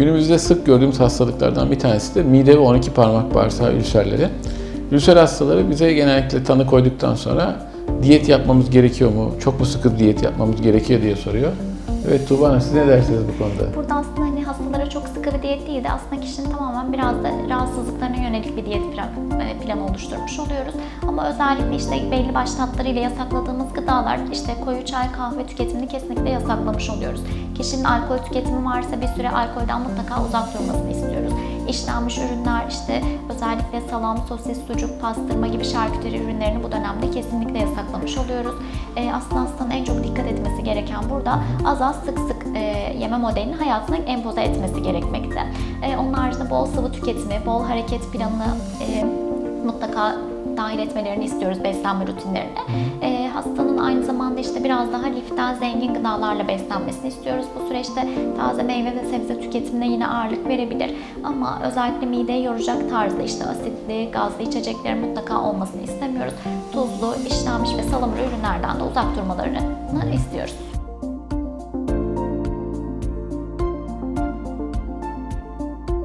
Günümüzde sık gördüğümüz hastalıklardan bir tanesi de mide ve 12 parmak bağırsağı ülserleri. Ülser hastaları bize genellikle tanı koyduktan sonra diyet yapmamız gerekiyor mu? Çok mu sıkı diyet yapmamız gerekiyor diye soruyor. Evet Tuğba Hanım siz ne dersiniz bu konuda? Burada aslında hastalara çok sıkı bir diyet değil de aslında kişinin tamamen biraz da rahatsızlıklarına yönelik bir diyet e, planı oluşturmuş oluyoruz. Ama özellikle işte belli başlı tatlarıyla yasakladığımız gıdalar işte koyu çay, kahve tüketimini kesinlikle yasaklamış oluyoruz. Kişinin alkol tüketimi varsa bir süre alkolden mutlaka uzak durmasını istiyoruz. İşlenmiş ürünler işte özellikle salam, sosis, sucuk, pastırma gibi şarküteri ürünlerini bu dönemde kesinlikle yasaklamış oluyoruz. E, aslında hastanın en çok dikkat etmesi gereken burada az az sık sık e, yeme modelini hayatına empoze etmesi gerekmekte. E, onun haricinde bol sıvı tüketimi, bol hareket planını e, mutlaka dahil etmelerini istiyoruz beslenme rutinlerine. E, hastanın aynı zamanda işte biraz daha liften zengin gıdalarla beslenmesini istiyoruz. Bu süreçte taze meyve ve sebze tüketimine yine ağırlık verebilir. Ama özellikle mideyi yoracak tarzda işte asitli, gazlı içeceklerin mutlaka olmasını istemiyoruz. Tuzlu, işlenmiş ve salamura ürünlerden de uzak durmalarını istiyoruz.